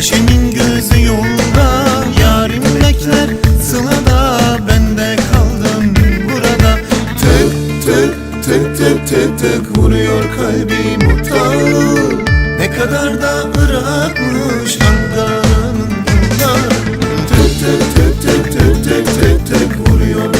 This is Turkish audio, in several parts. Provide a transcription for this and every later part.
Ayşe'nin gözü yolda Yarim bekler sılada Ben de kaldım burada. Tık tık tık tık tık tık Vuruyor kalbim utağı Ne kadar da ırakmış Ankara'nın yolda Tık tık tık tık tık tık tık Vuruyor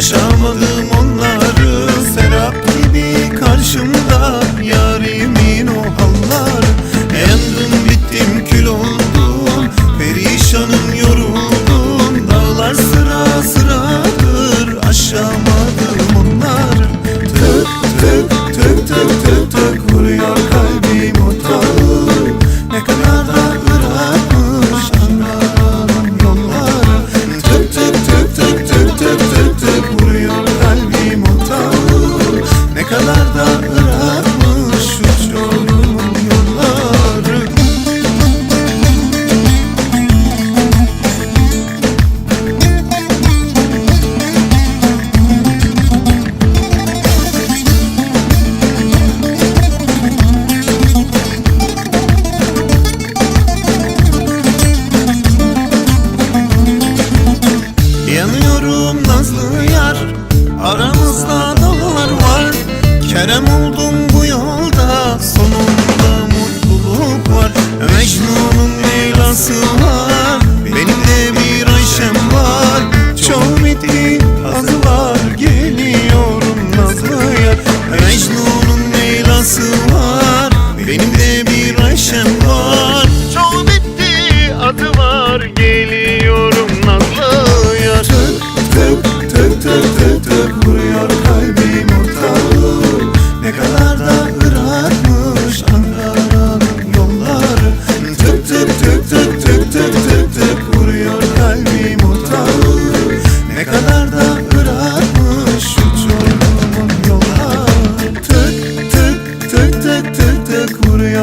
Aşağı nada.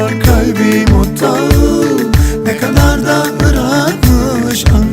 kadar kalbim otağı Ne kadar da bırakmış anı.